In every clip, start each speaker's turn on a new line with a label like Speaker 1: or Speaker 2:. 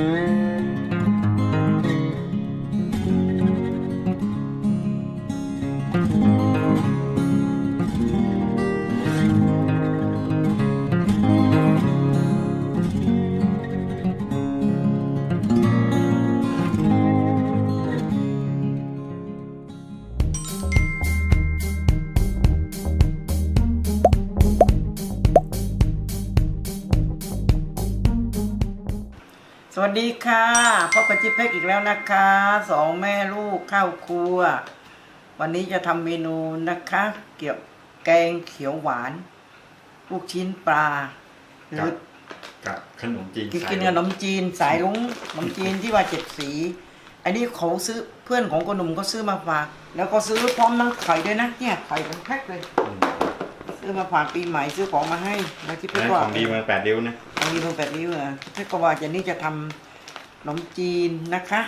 Speaker 1: ส วัสดีค่ะพบกับจิ๊บเพ็กอีกแล้วนะคะสองแม่ลูกเข้าครัว วันนี้จะทำเมนูนะคะ เกี่ยวแกงเขียวหวาน ลูกชิ้นปลาหรือ
Speaker 2: กับขนมจีน
Speaker 1: กิน
Speaker 2: สาย
Speaker 1: กินกับขนมจีนสายลุงขนมจีนที่ว่าเจ็ดสี อันนี้เขาซื้อเพื่อนของคนหนุ่มก็ซื้อมาฝากแล้วก็ซื้อพร้อมทั้งไข่ด้วยนะเนี่ยไข่เป็นแพ็คเลย
Speaker 2: อืม
Speaker 1: ซื้อมาฝากปีใหม่ซื้อของมาให้แล้วที่เพ็ก
Speaker 2: นั่น
Speaker 1: ว่า
Speaker 2: ของดีเมืองแปดริ้วนะ
Speaker 1: ของดีเมืองแปดริ้วอะเพ็กก็ว่าจะนี่จะทำขนมจีนนะคะ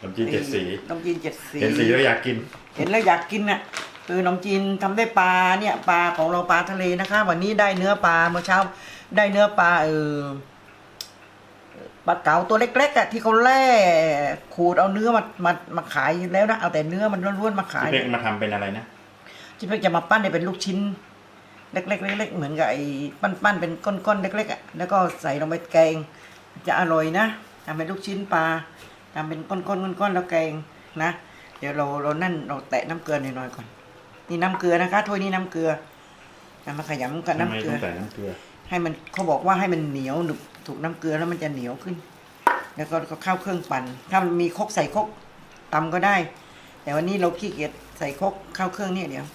Speaker 2: ขนมจีนเจ็ดสี
Speaker 1: ขนมจีนเจ็ดสี
Speaker 2: เห็นสีแล้วอยากกิน
Speaker 1: เห็นแล้วอยากกินน่ะคือขนมจีนทำได้วยปลาเนี่ยปลาของเราปลาทะเลนะคะ วันนี้ได้เนื้อปลาเมื่อเช้า ได้เนื้อปลาเออปลาเก๋าตัวเล็กๆอะที่เขาแล่ขูดเอาเนื้อมามามาขายแล้วนะเอาแต่เนื้อมันล้วนๆมาขาย
Speaker 2: พี่เพ็กมาทำเป็นอะไรนะ
Speaker 1: ที่เพิ่งจะมาปั้นเนี่ยเป็นลูกชิ้น เล็กๆเล็กๆเหมือนกับไอ้ปั้นๆเป็นก้อนๆเล็กๆอะแล้วก็ใส่ลงไปแกง จะอร่อยนะทำเป็นลูกชิ้นปลาทำเป็นก้อนๆก้อนๆแล้วแกงนะ เดี๋ยวเราเรานั่นเราแตะน้ำเกลือหน่อยๆก่อนนี่น้ำเกลือนะคะถ้วยนี้น้ำเกลือเอามาขยำกับ
Speaker 2: ทำไม
Speaker 1: น้ำเกลื
Speaker 2: ต้อ
Speaker 1: อ
Speaker 2: งใส่น้ำเกลือ
Speaker 1: ให้มันเขาบอกว่าให้มันเหนียวหนึบถูกน้ำเกลือแล้วมันจะเหนียวขึ้น แล้วก็ก็เข้าเครื่องปั่น ถ้ามันมีครกใส่ครกตำก็ได้ แต่วันนี้เราขี้เกียจใส่ครกเข้าเครื่องเนี่ยเดี๋ยว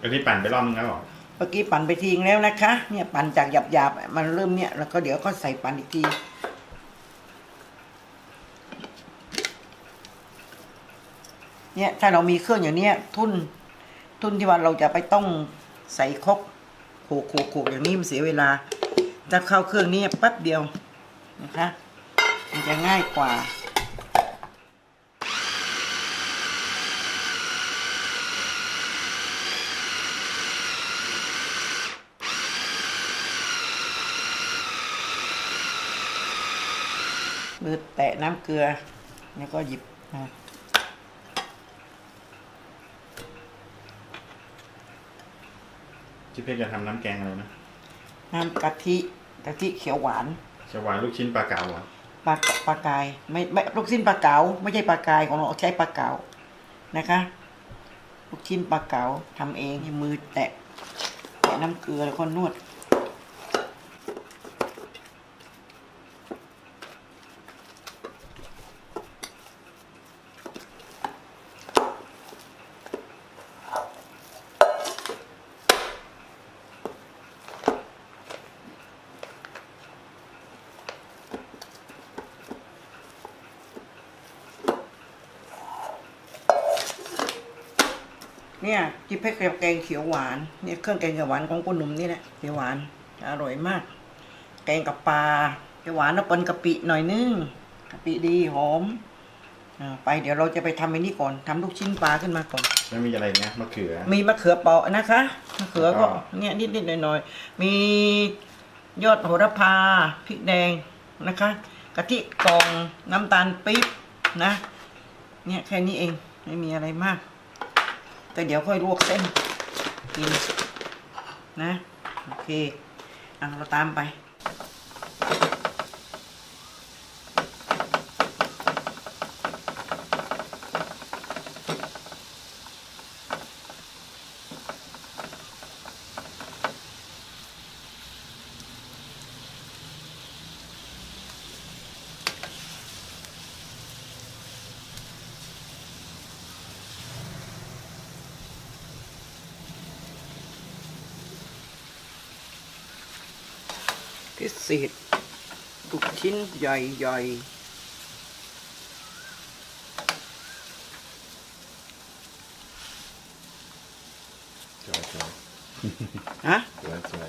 Speaker 2: ก็ที่ปั่นไปรอบนึงแล้วเหรอ
Speaker 1: เมื่อกี้ปั่นไปทิ้งแล้วนะคะ เนี่ยปั่นจากหยาบๆมันเริ่มเนี่ยแล้วก็เดี๋ยวก็ใส่ปั่นอีกทีเนี่ยถ้าเรามีเครื่องอย่างเนี้ยทุ่นทุ่นที่ว่าเราจะไปต้องใส่ครกโขกโขกโขกอย่างนี้มันเสียเวลาถ้าเข้าเครื่องนี้แป๊บเดียวนะคะมันจะง่ายกว่า มือแตะน้ำเกลือ แล้วก็หยิบมา
Speaker 2: พี่เพ็กจะทำน้ำแกงอะไรนะ
Speaker 1: น้ำกะทิกะทิเขียวหวาน
Speaker 2: จะหวานลูกชิ้นปลาเก๋าเหรอ
Speaker 1: ปลาปลากายไม่ไม่ลูกชิ้นปลาเก๋าไม่ใช่ปลากายของเราใช้ปลาเก๋านะคะ ลูกชิ้นปลาเก๋าทำเองมือแตะแตะน้ำเกลือแล้วก็นวด เนี่ยจิบเพชรกับแกงเขียวหวานเนี่ยเครื่องแกงเขียวหวานของคุณหนุ่มนี่แหละเขียวหวานอร่อยมาก แกงกับปลาเขียวหวานแล้วปนกะปิหน่อยนึงกะปิดีหอมอ่าไปเดี๋ยวเราจะไปทำไอ้นี่ก่อนทำลูกชิ้นปลาขึ้นมาก่อน
Speaker 2: แล้วมีอะไรนะมะเขือ
Speaker 1: มีมะเขือเปราะนะคะมะเขือก็
Speaker 2: แล้วก็
Speaker 1: เนี่ยนิดๆหน่อยๆมียอดโหระพาพริกแดงนะคะกะทิกล่องน้ำตาลปี๊บนะ เนี่ยแค่นี้เองไม่มีอะไรมาก แต่เดี๋ยวค่อยลวกเส้นกินนะ โอเคเอาเราตามไป ชิ้นใหญ่ๆ
Speaker 2: สวยสวย
Speaker 1: ฮะ
Speaker 2: สวยสวย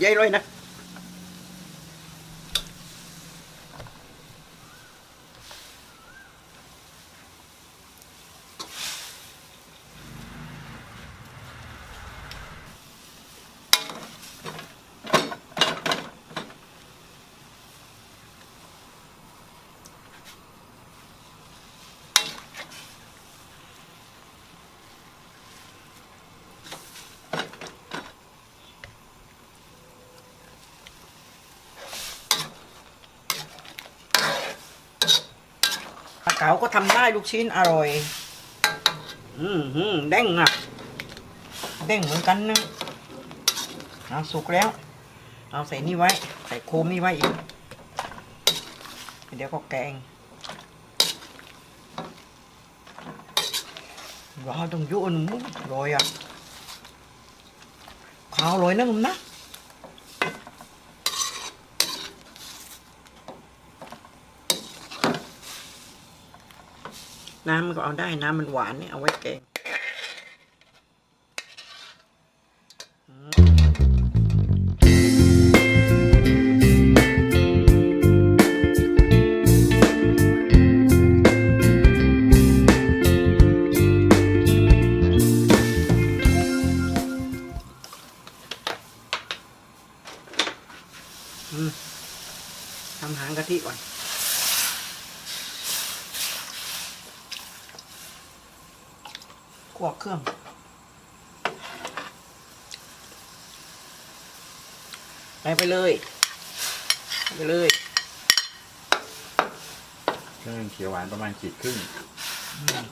Speaker 1: ใหญ่เลยนะ เก๋าก็ทำได้ลูกชิ้นอร่อย อืมอืมเด้งอะ เด้งเหมือนกันนะเอาสุกแล้ว เอาใส่นี่ไว้ ใส่โคมนี่ไว้อีก เดี๋ยวก็แกงว้าต้องยุ่นมุ้งอร่อยอะขาวอร่อยนะมึงนะ น้ำมันก็เอาได้น้ำมันหวานเนี่ยเอาไว้แกงอืมอืมทำหางกะทิก่อน คั่วเครื่อง ไปไปเลยไปเลย
Speaker 2: เครื่องเขียวหวานประมาณขีดครึ่ง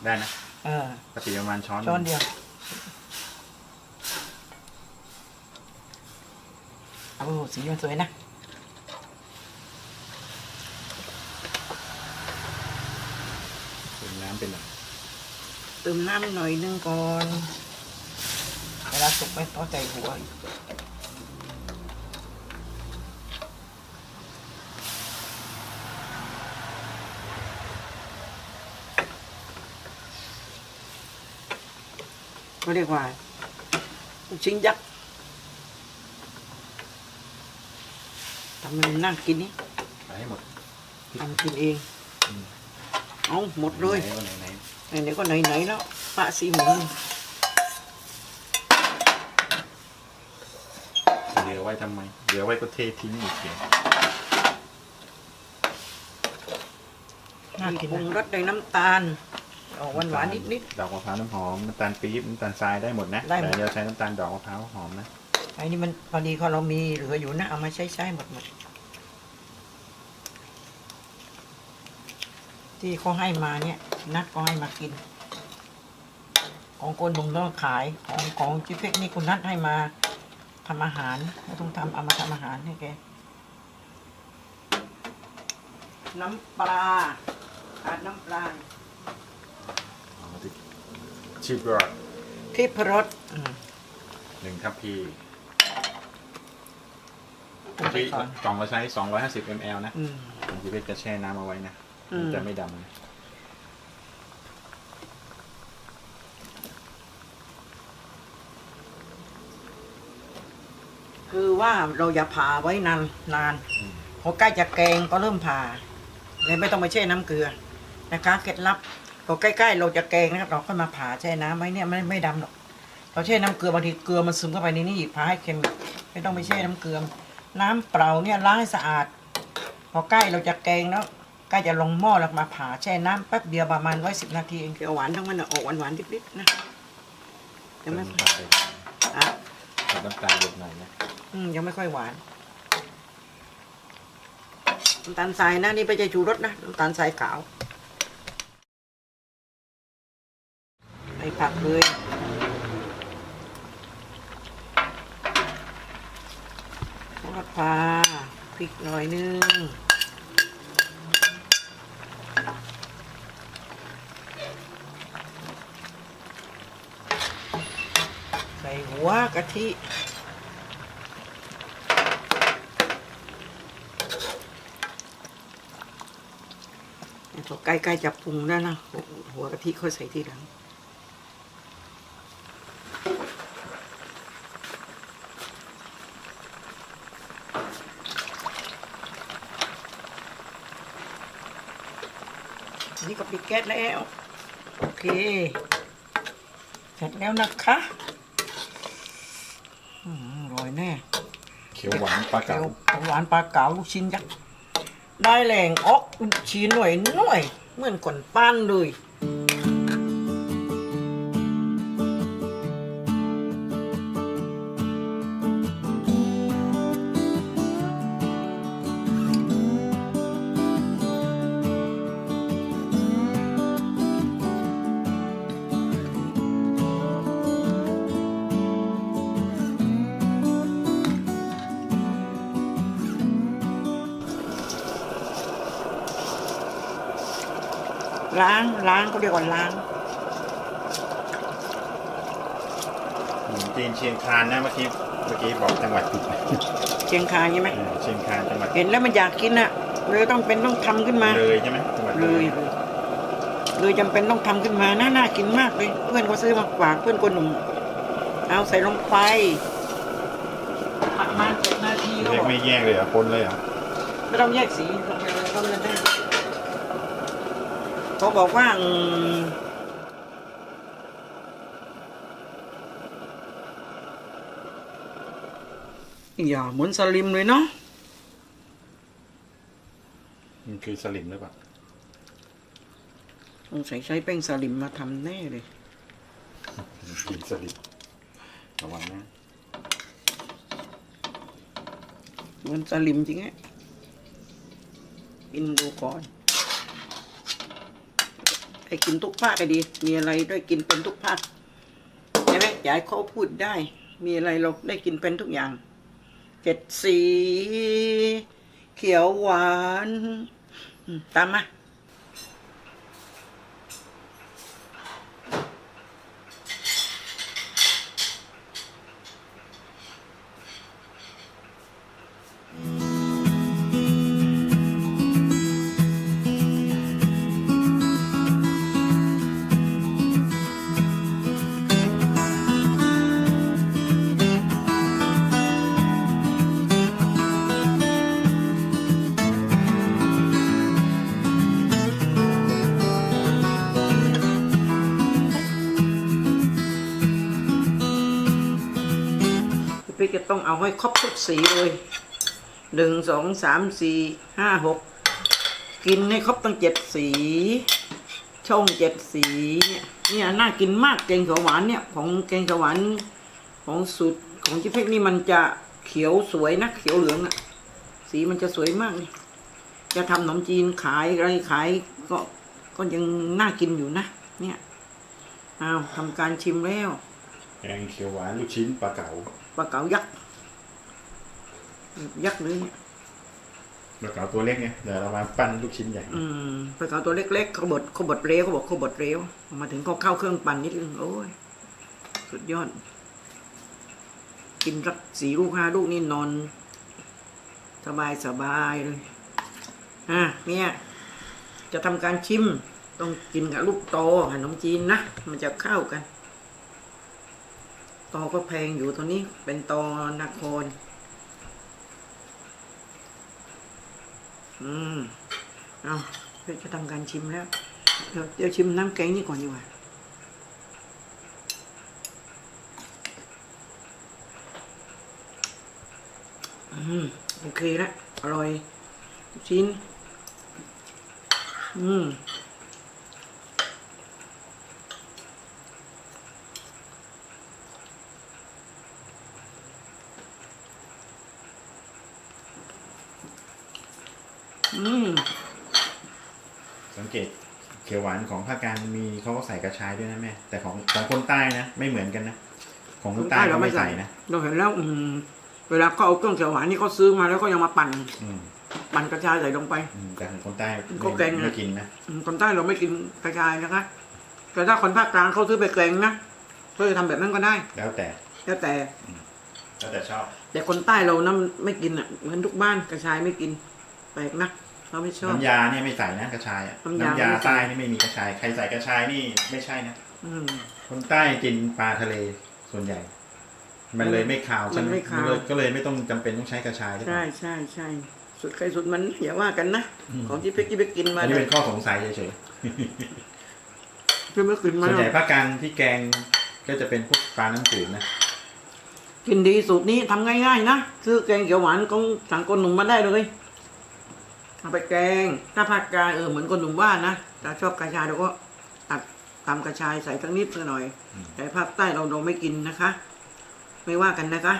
Speaker 2: ได้นะ
Speaker 1: เออ
Speaker 2: ปกติประมาณช้อน
Speaker 1: ช้อนเดียวโอ้สีมันสวยนะ
Speaker 2: เป็นน้ำเป็นหน่อย
Speaker 1: เติมน้ำหน่อยนึงก่อนเวลาสุกไปต่อใจหัวอีกก็เรียกว่าลูกชิ้นยักษ์ทำมันน่ากินนี่
Speaker 2: ใส่ให้หมด
Speaker 1: ทำกินเอง เอาหมดเลย
Speaker 2: ไหนๆไหน
Speaker 1: ไหนๆก็ไหนๆแล้วปะสีหมู
Speaker 2: ๆเหลือไว้ทำไม เหลือไว้ก็เททิ้งอีกเดียว
Speaker 1: น่ากินปรุงรสด้วยน้ำตาลออกหวานหวานๆนิด
Speaker 2: ดอกมะพร้าวน้ำหอมน้ำตาลปี๊บน้ำตาลทรายได้หมดนะ
Speaker 1: ได้หมด
Speaker 2: แต่เดี๋ยวใช้น้ำตาลดอกมะพร้าวหอมนะ
Speaker 1: ๆไอ้นี่มันพอดีเขาเรามีเหลืออยู่นะเอามาใช้ใช้หมดหมด ที่เขาให้มาเนี่ย นัดก็ให้มากิน ของคนบุงต้องขายของของจิเพ็กนี่คุณนัดให้มาทำอาหารไม่ต้องทำเอามาทำอาหารให้แกน้ำปลาขาดน้ำปลา
Speaker 2: เอามาที่ชิปรอด
Speaker 1: พริกรสอืม
Speaker 2: หนึ่งทัพพี
Speaker 1: ปรุงไป
Speaker 2: ที่
Speaker 1: ก่อน
Speaker 2: กล่องเราใช้ 250 ml นะ
Speaker 1: อืม
Speaker 2: ผมจะเป็นจะแช่น้ำเอาไว้นะ
Speaker 1: อื ม
Speaker 2: มันจะไม่ดำนะ
Speaker 1: คือว่าเราอย่าผ่าไว้นานนาน
Speaker 2: อืม
Speaker 1: พอใกล้จะแกงก็เริ่มผ่าเลยไม่ต้องไปแช่น้ำเกลือนะคะเคล็ดลับพอใกล้ๆเราจะแกงนะครับเราค่อยมาผ่าแช่น้ำไว้เนี่ยไม่ไม่ดำหรอกเราแช่น้ำเกลือบางทีเกลือมันซึมเข้าไปในนี่อีกผ่าให้เค็มอีกไม่ต้องไปแช่น้ำเกลือ น้ำเปล่าเนี่ยล้างให้สะอาด พอใกล้เราจะแกงแล้วใกล้จะลงหม้อแล้วมาผ่าแช่น้ำแป๊บเดียวประมาณไว้สิบนาทีเองเขียวหวานทั้งมันน่ะออกหวานๆดิบๆนะยังไม่
Speaker 2: น้ำตาลไป
Speaker 1: อะ
Speaker 2: ใส่น้ำตาลเยอะหน่อยนะ
Speaker 1: อืมยังไม่ค่อยหวานน้ำตาลทรายนะนี่ไม่ใช่ชูรสนะน้ำตาลทรายขาวใส่ผักเลยทอดปลาพริกหน่อยนึงใส่หัว กะทิต่อใกล้ๆจะปรุงแล้วนะ หัวหัวกะทิค่อยใส่ทีหลังนนี่ก็ปิดแก๊สแล้ว โอเค เสร็จแล้วนะคะอืมอร่อยแน่
Speaker 2: เขียวหวานปลาเก๋า
Speaker 1: เขียวหวานปลาเก๋าลูกชิ้นยักษ์ได้แหลงออกชิ้นหน่อยหน่อยเหมือนก่อนปั้นเลย ล้างล้างเขาเรียกว่าล้าง
Speaker 2: ขนมจีนเชียงคานนะเมื่อกี้เมื่อกี้บอกจังหวัดผิด
Speaker 1: เชียงคานใช่ไหม
Speaker 2: เออเชียงคานจังหวัด
Speaker 1: เห็นแล้วมันอยากกินอะเลยต้องเป็นต้องทำขึ้นมา
Speaker 2: เลยใช่ไหมจังหวัด
Speaker 1: เล
Speaker 2: เลยย
Speaker 1: เลยจำเป็นต้องทำขึ้นมาน่าน่ากินมากเลย เพื่อนเขาซื้อมาฝากเพื่อนคนหนุ่ม เอาใส่ลงไปประมาณเจ็ดนาทีก็
Speaker 2: เรียกไม่แยกเลยเหรอคนเลยเหรอ
Speaker 1: ไม่ต้องแยกสีลงไปเลยก็เลยได้ เขาบอกว่าอืมอย่าเหมือนสลิมเลยเนาะ
Speaker 2: มันคือสลิมหรือเปล่า
Speaker 1: สงสัยใช้แป้งสลิมมาทำแน่เลย
Speaker 2: กินสลิมระวังนะ
Speaker 1: เหมือนสลิมจริงไงกินดูก่อน ไอ้กินทุกภาคก็ดี มีอะไรด้วยกินเป็นทุกภาคใช่ไหมอยากเขาพูดได้ มีอะไรเราได้กินเป็นทุกอย่างเจ็ดสี เขียวหวาน ตามมา จะต้องเอาให้ครบทุกสีเลยหนึ่งสองสามสี่ห้าหกกินให้ครบตั้งเจ็ดสีช่องเจ็ดสีเนี่ยเนี่ยน่ากินมากแกงเขียวหวานเนี่ย ของแกงเขียวหวานของสูตรของจิเพ็กนี่มันจะเขียวสวยนะเขียวเหลืองอะสีมันจะสวยมาก จะทำขนมจีนขายอะไรขายก็ก็ยังน่ากินอยู่นะ เนี่ยอ้าวทำการชิมแล้ว
Speaker 2: แกงเขียวหวานลูกชิ้นปลาเก๋า
Speaker 1: ปลาเก๋ายักษ์ยักษ์เลยเนี่ย
Speaker 2: ปลาเก๋าตัวเล็กไงเดี๋ยวเรามาปั้นลูกชิ้นใหญ่
Speaker 1: อืมปลาเก๋าตัวเล็กๆเขาบดเขาบดเร็วเขาบอกเขาบดเร็วมาถึงเขาเข้าเครื่องปั่นนิดนึงโอ้ยสุดยอด กินรักสี่ลูกห้าลูกนี่นอน สบายสบายเลยอะเนี่ย จะทำการชิม ต้องกินกับลูกโตขนมจีนนะ มันจะเข้ากัน ตอก็แพงอยู่ตัวนี้เป็นตอนคร อืม เอาเพื่อจะทำการชิมแล้ว เดี๋ยวเดี๋ยวชิมน้ำแกงนี่ก่อนดีกว่า อืม โอเคแล้วอร่อยชิ้น อืม อืม
Speaker 2: สังเกตเขียวหวานของภาคกลางมีเขาก็ใส่กระชายด้วยนะแม่ แต่ของของคนใต้นะไม่เหมือนกันนะ ของคนใต้เขาไม่ใส่นะ
Speaker 1: เราเห็นแล้วอืมเวลาเขาเอาเครื่องเขียวหวานนี่เขาซื้อมาแล้วก็ยังมาปั่น
Speaker 2: อืม
Speaker 1: ปั่นกระชายใส่ลงไป
Speaker 2: อืมแต่ของคนใต้
Speaker 1: เขาแกงนะ
Speaker 2: ไม่กินนะ
Speaker 1: อืมคนใต้เราไม่กินกระชายนะคะแต่ถ้าคนภาคกลางเขาซื้อไปแกงนะเขาจะทำแบบนั้นก็ได้
Speaker 2: แล้วแต่
Speaker 1: แล้วแต่
Speaker 2: แล้วแต่ชอบ
Speaker 1: แต่คนใต้เรานะไม่กินอะเหมือนทุกบ้านกระชายไม่กินแปลกนะ เราไม่ชอบ
Speaker 2: น้ำยาเนี่ยไม่ใส่นะกระชายอะ
Speaker 1: น้ำยา
Speaker 2: น้ำยา
Speaker 1: ไม่ใส่
Speaker 2: ใต้นี่ไม่มีกระชาย ใครใส่กระชายนี่ไม่ใช่นะ
Speaker 1: อืม
Speaker 2: คนใต้กินปลาทะเลส่วนใหญ่ มันเลยไม่คาวใช่ไห
Speaker 1: มันไม่คาว
Speaker 2: เลยก็เลยไม่ต้องจำเป็นต้องใช้กระชายหรือเป
Speaker 1: ใช่
Speaker 2: ล่า
Speaker 1: ใช่ใช่สุดใครสุดมันอย่าว่ากันนะ
Speaker 2: อืม
Speaker 1: ของที่เพ็กที่เพ็กกินมา
Speaker 2: อันนี้
Speaker 1: เนี่ย
Speaker 2: เป็นข้อสงสัยเฉย
Speaker 1: ที่เพ็กกิน
Speaker 2: ๆ
Speaker 1: มา
Speaker 2: ส่วนใหญ่ภาคกลางที่แกงก็จะเป็นพวกปลาน้ำจืดนะ
Speaker 1: กินดีสูตรนี้ทำง่ายๆนะซื้อแกงเขียวหวานของสั่งคนหนุ่มมาได้เลย เอาไปแกง ถ้าภาคกลางเออเหมือนคนหนุ่มว่านะถ้าชอบกระชายเราก็ตัดตำกระชายใส่สักนิดสักหน่อย แต่ภาคใต้เราเราไม่กินนะคะ ไม่ว่ากันนะคะ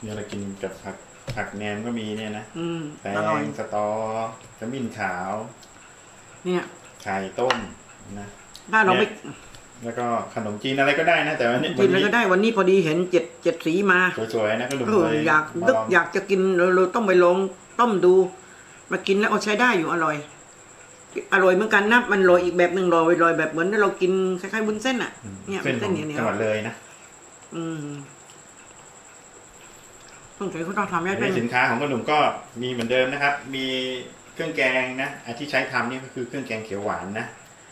Speaker 2: เนี่ยเรากินกับผักผักแหนมก็มีเนี่ยนะ
Speaker 1: อืม
Speaker 2: แต
Speaker 1: อร่อย
Speaker 2: งสตอขมิ้นขาว
Speaker 1: เนี่ย
Speaker 2: ไข่ต้มนะ
Speaker 1: ถ้าเราไม่
Speaker 2: แล้วก็ขนมจีนอะไรก็ได้นะ แต่ว่าเนี่ย
Speaker 1: กินแล้วก็ได้วันนี้พอดีเห็นเจ็ดเจ็ดสีมา
Speaker 2: สวยๆนะก็ดู
Speaker 1: เออ
Speaker 2: เลย
Speaker 1: อยาก
Speaker 2: มา
Speaker 1: นึก
Speaker 2: ลอง
Speaker 1: อยากจะกินเราเราต้องไปลองต้มดู มากินแล้วเอาใช้ได้อยู่อร่อย อร่อยเหมือนกันนะมันโรยอีกแบบหนึ่งโรยโรยแบบเหมือนที่เรากินคล้ายๆวุ้นเส้นอะ เนี่ย
Speaker 2: เส้น
Speaker 1: เส้
Speaker 2: ข
Speaker 1: น
Speaker 2: อง
Speaker 1: เหนียวๆ
Speaker 2: จังหวัดเลยนะ
Speaker 1: อืมต้องใช้เขาต้องทำให้
Speaker 2: ใน
Speaker 1: เป็น
Speaker 2: สินค้าของขนมก็มีเหมือนเดิมนะครับ มีเครื่องแกงนะอันที่ใช้ทำนี่ก็คือเครื่องแกงเขียวหวานนะ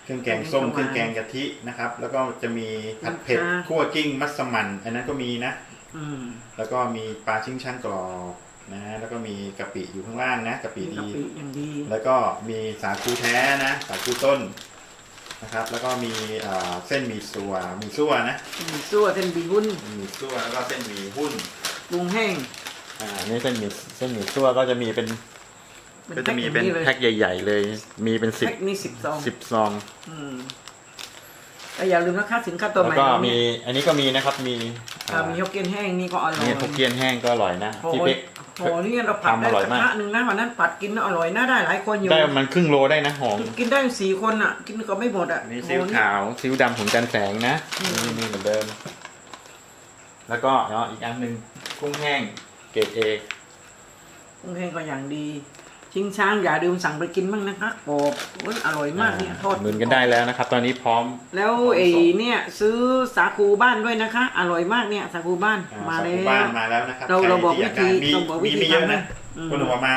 Speaker 2: เครื่องแกงส้ม เครื่องแกงกะทินะครับ แล้วก็จะมีผัดเผ็ดคั่วกิ้งมัสมั่นอันนั้นก็มีนะ
Speaker 1: อืม
Speaker 2: แล้วก็มีปลาชิ้งช่างกรอบ นะแล้วก็มีกะปิอยู่ข้างล่างนะกะปิ
Speaker 1: มีกะ
Speaker 2: ดี
Speaker 1: ปิอย่างดี
Speaker 2: แล้วก็มีสาคูแท้นะสาคูต้นนะครับ แล้วก็มีเอ่อเส้นหมี่สัวหมี่ซั่วนะ
Speaker 1: มีซั่วเส้นบีหุ้น
Speaker 2: หมี่ซั่วแล้วก็เส้นหมี่หุ้น
Speaker 1: ปรุงแห้ง
Speaker 2: อ่านี่เส้นหมี่เส้นหมี่ซั่วก็จะมีเป็น
Speaker 1: เป็น
Speaker 2: ก็จะมีเป็น
Speaker 1: แพ็คอย่างนี้เลย
Speaker 2: แพ็คใหญ่ ๆ เลย มีเป็นสิบ
Speaker 1: แพ็คนี่สิบซอง
Speaker 2: สิบซอง
Speaker 1: อืมแต่อย่าลืมนะคะสินค้าตัวให
Speaker 2: แล้ว
Speaker 1: ม่
Speaker 2: ก็
Speaker 1: เรา
Speaker 2: มี
Speaker 1: เนี่ย
Speaker 2: อันนี้ก็มีนะครับมี
Speaker 1: อ่ามีฮกเกี้ยนแห้งนี่ก็อร่อย
Speaker 2: นี่ฮกเกี้ยนแห้งก็อร่อยนะ
Speaker 1: โอ้
Speaker 2: ที่
Speaker 1: ย
Speaker 2: เป๊ก
Speaker 1: โอ้นี่เราผัด
Speaker 2: ทำ
Speaker 1: ได้
Speaker 2: อร่อย
Speaker 1: กระ
Speaker 2: มาก
Speaker 1: ทะหนึ่งนะวันนั้นผัดกินน่ะอร่อยน่าได้หลายคนอยู่
Speaker 2: ได้มันครึ่งโลได้นะหอม
Speaker 1: กินได้สี่คนอะ กินก็ไม่หมดอะ
Speaker 2: อันนี้ซีอิ๊วขาวซีอิ๊วดำของจันแสงนะนี่มีเหมือนเดิม แล้วก็เนาะอีกอันหนึ่งกุ้งแห้งเกรดเอ
Speaker 1: โอ้ยก็อย่างดี ชิงช้างอย่าลืมสั่งไปกินบ้างนะคะโอ้โอ้ยอร่อยมากเนี่ยทอด
Speaker 2: หมือนกันได้แล้วนะครับ ตอนนี้พร้อม
Speaker 1: แล้วไอ้เนี่ยซื้อสาคูบ้านด้วยนะคะ อร่อยมากเนี่ยสาคูบ้าน
Speaker 2: อ่
Speaker 1: มา
Speaker 2: ส
Speaker 1: แล้
Speaker 2: กู
Speaker 1: ว
Speaker 2: บ้านมาแล้วนะครับ
Speaker 1: เรา
Speaker 2: ใค
Speaker 1: เราบอก
Speaker 2: ที่ย
Speaker 1: วิธี
Speaker 2: มี
Speaker 1: เราบอกวิธี
Speaker 2: มีไม่เยอะ
Speaker 1: ทำให้
Speaker 2: นะ
Speaker 1: อืม
Speaker 2: คนออกมา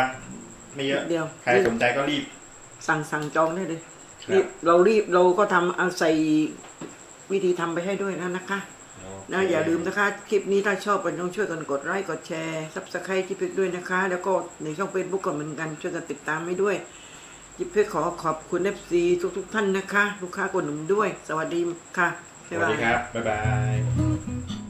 Speaker 2: ไม่เยอะ
Speaker 1: เดียว
Speaker 2: ใครสนใจก็รีบ
Speaker 1: สั่งสั่งจองได้เลย
Speaker 2: ครับ
Speaker 1: รีบเรารีบเราก็ทำเอาใส่วิธีทำไปให้ด้วยนะนะคะ นะอย่าลืมนะคะคลิปนี้ถ้าชอบก็ต้องช่วยกันกดไลค์กดแชร์ซับสไครต์จิพเพ็กด้วยนะคะ แล้วก็ในช่องเฟซบุ๊กก็เหมือนกันช่วยกันติดตามให้ด้วยจิพเพ็กขอขอบคุณเอฟซีทุกทุกท่านนะคะ ลูกค้ากดหนุ่มด้วย สวัสดีค่ะ
Speaker 2: สวัสดีครับ บ๊ายบาย